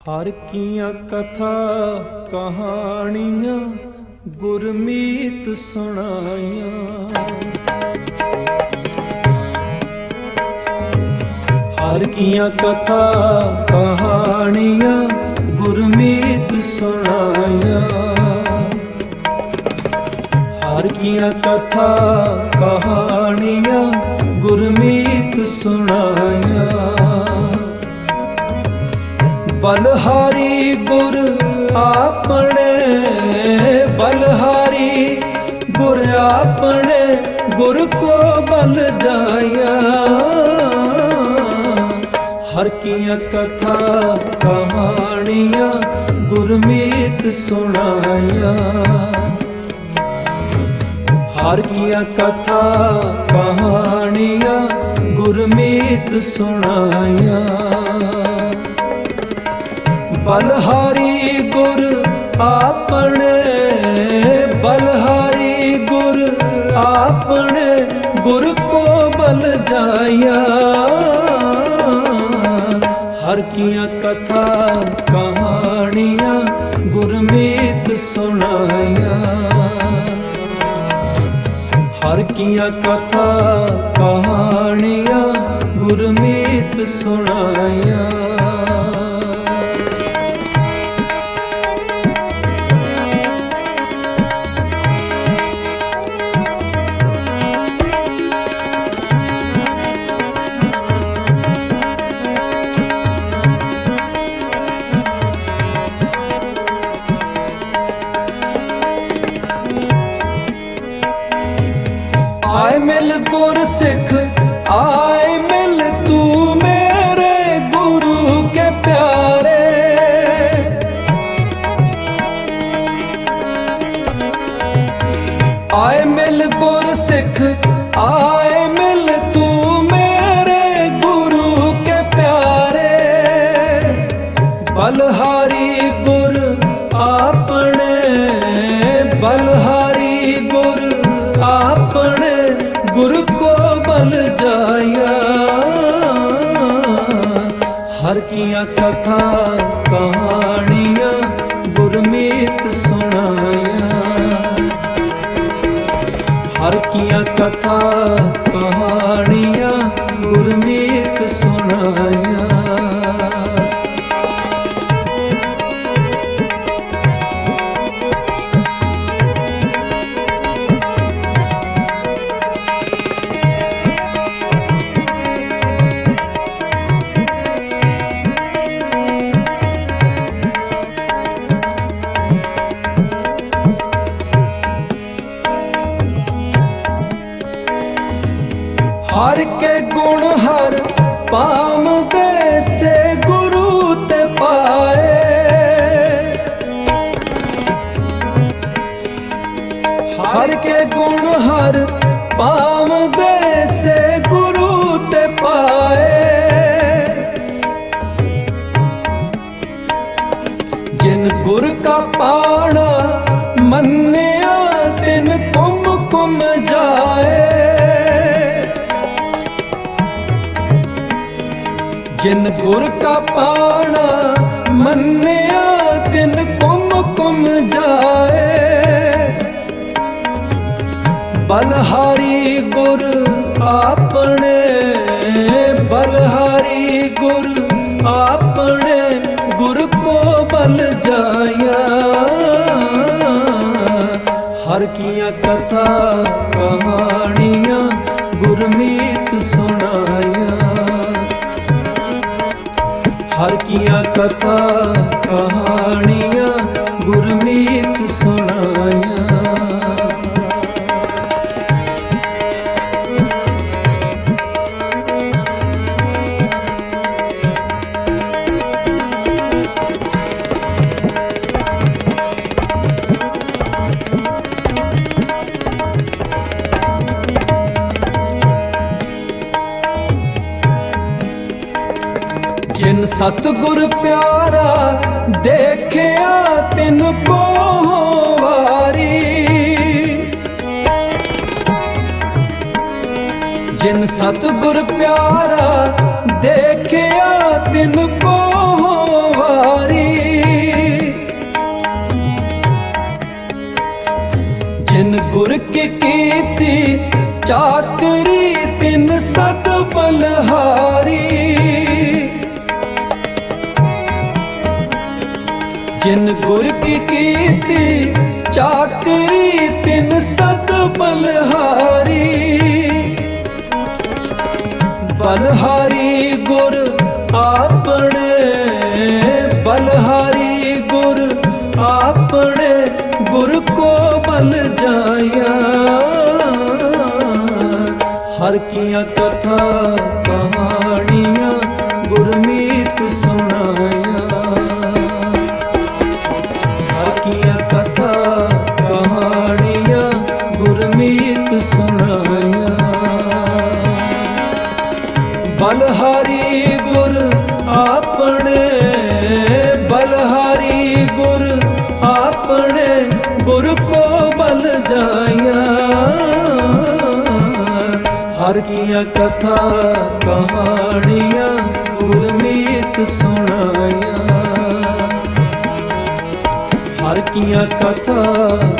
ਹਰ ਕੀਆਂ ਕਥਾ ਕਹਾਣੀਆਂ ਗੁਰਮੀਤ ਸੁਣਾਈਆਂ। ਹਰ ਕੀਆਂ ਕਥਾ ਕਹਾਣੀਆਂ ਗੁਰਮੀਤ ਸੁਣਾਈਆਂ। ਹਰ ਕੀਆਂ ਕਥਾ ਕਹਾਣੀਆਂ ਗੁਰਮੀਤ ਸੁਣਾਈਆਂ। ਬਲਹਾਰੀ ਗੁਰ ਆਪਣੇ, ਬਲਹਾਰੀ ਗੁਰ ਆਪਣੇ, ਗੁਰ ਕੋ ਬਲ ਜਾਇਆ। ਹਰ ਕੀਆਂ ਕਥਾ ਕਹਾਣੀਆਂ ਗੁਰਮੀਤ ਸੁਣਾਇਆ। ਹਰ ਕੀਆਂ ਕਥਾ ਕਹਾਣੀਆਂ ਗੁਰਮੀਤ ਸੁਣਾਇਆ। ਬਲਹਾਰੀ ਗੁਰ ਆਪਣੇ, ਬਲਹਾਰੀ ਗੁਰ ਆਪਣੇ, ਗੁਰ ਕੋ ਬਲ ਜਾਇਆ। ਹਰ ਕੀਆਂ ਕਥਾ ਕਹਾਣੀਆਂ ਗੁਰਮੀਤ ਸੁਣਾਇਆ। ਹਰ ਕੀਆਂ ਕਥਾ ਕਹਾਣੀਆਂ ਗੁਰਮੀਤ ਸੁਣਾਇਆ। ਬਲਹਾਰੀ ਗੁਰ, ਆਪਣੇ ਗੁਰ ਕੋ ਬਲ ਜਾਇਆ। ਹਰ ਕੀਆਂ ਕਥਾ ਕਹਾਣੀਆਂ ਗੁਰਮੀਤ ਸੁਣਾਇਆ। ਹਰ ਕੀਆਂ ਕਥਾ ਕਹਾਣੀਆਂ ਗੁਰਮੀਤ ਸੁਣਾਇਆ। ਹਰ ਪਾਵਦੇ ਸੇ ਗੁਰੂ ਤੇ ਪਾਏ। ਜਿਨ ਗੁਰ ਕਾ ਪਾਣਾ ਮੰਨਿਆ, ਤਿਨ ਕੁਮ ਕੁਮ ਜਾਏ। ਜਿਨ ਗੁਰ ਕਾ ਪਾਣਾ ਮੰਨਿਆ, ਤਿਨ ਕੁਮ ਕੁਮ ਜਾਏ। ਬਲਹਾਰੀ ਗੁਰ ਆਪਣੇ, ਬਲਹਾਰੀ ਗੁਰ ਆਪਣੇ, ਗੁਰ ਕੋ ਬਲ ਜਾਇਆ। ਹਰ ਕੀਆਂ ਕਥਾ ਕਹਾਣੀਆਂ ਗੁਰਮੀਤ ਸੁਣਾਇਆ। ਹਰ ਕੀਆਂ ਕਥਾ ਕਹਾਣੀਆਂ ਗੁਰਮੀਤ ਸੁਣਾਇਆ। ਜਿਨ ਸਤ ਗੁਰ ਪਿਆਰਾ, ਦੇਖਿਆ ਤਿਨ ਕੋ ਵਾਰੀ। ਜਿਨ ਸਤ ਗੁਰ ਪਿਆਰਾ, ਦੇਖਿਆ ਤਿਨ ਕੋ ਵਾਰੀ। ਜਿਨ ਗੁਰ ਕੀ ਕੀਤੀ ਚਾਕਰੀ ਤਿਨ ਸਤ ਬਲਹਾਰੀ। ਗੁਰ ਕੀ ਕੀਤੀ ਚਾਕਰੀ ਤਿੰਨ ਸਤ ਬਲਹਾਰੀ। ਬਲਹਾਰੀ ਗੁਰ ਆਪਣੇ ਬਲਹਾਰੀ ਗੁਰਮੀਤ ਸੁਣਾਇਆ। ਬਲਹਾਰੀ ਗੁਰ ਆਪਣੇ, ਬਲਹਾਰੀ ਗੁਰ ਆਪਣੇ ਗੁਰ ਕੋ ਬਲ ਜਾਇਆ। ਹਰ ਕੀਆਂ ਕਥਾ ਕਹਾਣੀਆਂ ਗੁਰਮੀਤ ਸੁਣਾਇਆ। ਹਰ ਕੀਆਂ ਕਥਾ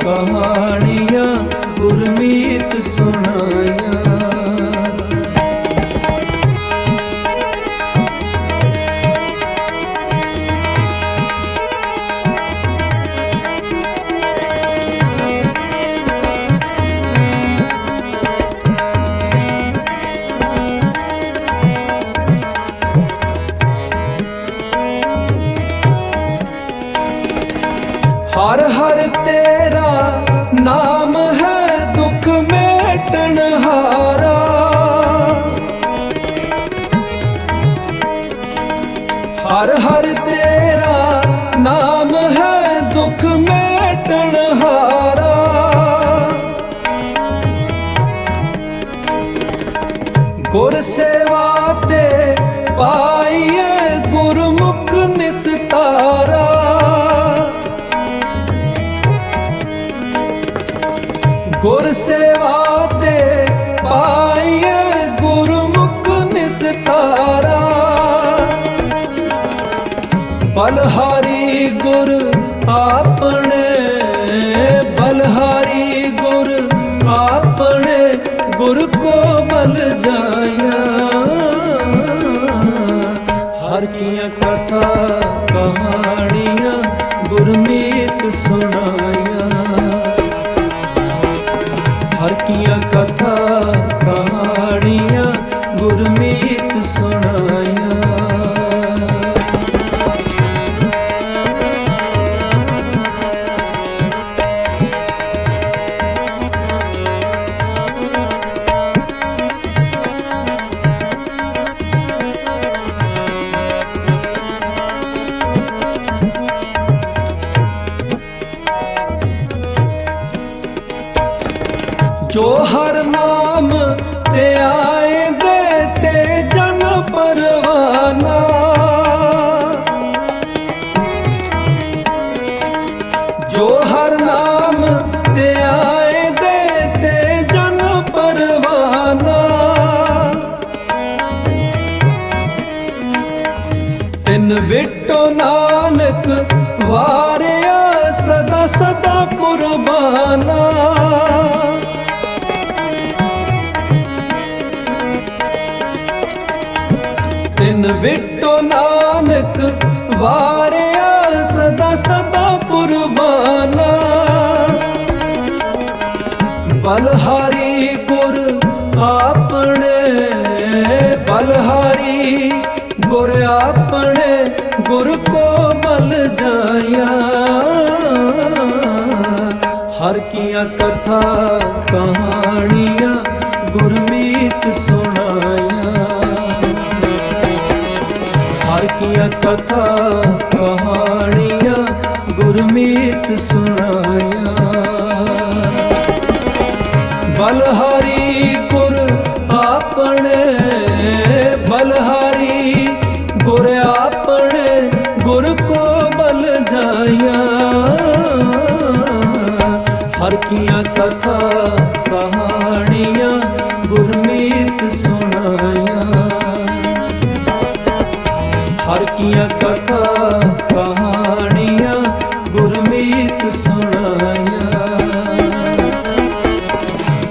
ਕਹਾਣੀਆਂ ਗੁਰਮੀਤ ਸੁਣਾਇਆ। ਸੇਵਾ ਤੇ ਪਾਈਏ ਗੁਰਮੁਖ ਨਿਸਤਾਰਾ। ਗੁਰ ਸੇਵਾ ਤੇ ਪਾਈਏ ਗੁਰਮੁਖ ਨਿਸਤਾਰਾ। ਬਲਹਾਰੀ ਗੁਰ ਆਪਣੇ, ਬਲਹਾਰੀ ਗੁਰ ਆਪਣੇ ਗੁਰ ਕੋ ਬਲ ਜਾਇਆ ਜੋ ਹਰ ਨਾਮ ਤੇ ਆਏ ਦੇ ਤੇ ਜਨ ਪਰਵਾਨਾ। ਜੋ ਹਰ ਨਾਮ ਤੇ ਆਏ ਦੇ ਤੇ ਜਨ ਪਰਵਾਨਾ। ਤਿੰਨ ਵਿਟੋ ਨਾਨਕ ਵਾਰਿਆ ਸਦਾ ਸਦਾ ਕੁਰਬਾਨਾ। ਵਿਟੋ ਨਾਨਕ ਵਾਰਿਆ ਸਦਾ ਸਦਾ ਕੁਰਬਾਨਾ। ਬਲਹਾਰੀ ਗੁਰ ਆਪਣੇ, ਬਲਹਾਰੀ ਗੁਰ ਆਪਣੇ ਗੁਰ ਕੋ ਬਲ ਜਾਇਆ ਹਰ ਕੀਆਂ ਕਥਾ ਕੀਆਂ ਕਥਾ ਕਹਾਣੀਆਂ, ਗੁਰਮੀਤ ਸੁਣਾਇਆ ਬਲਹਾਰੀ ਗੁਰ ਆਪਣੇ, ਬਲਹਾਰੀ ਗੁਰ ਆਪਣੇ, ਗੁਰ ਕੋ ਬਲ ਜਾਇਆ ਹਰ ਕੀਆਂ ਕਥਾ ਹਰ ਕਥਾ ਕਹਾਣੀਆਂ ਗੁਰਮੀਤ ਸੁਣਾਇਆ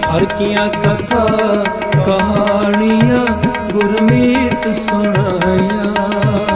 ਹਰ ਕੀਆਂ ਕਥਾ ਕਹਾਣੀਆਂ ਗੁਰਮੀਤ ਸੁਣਾਇਆ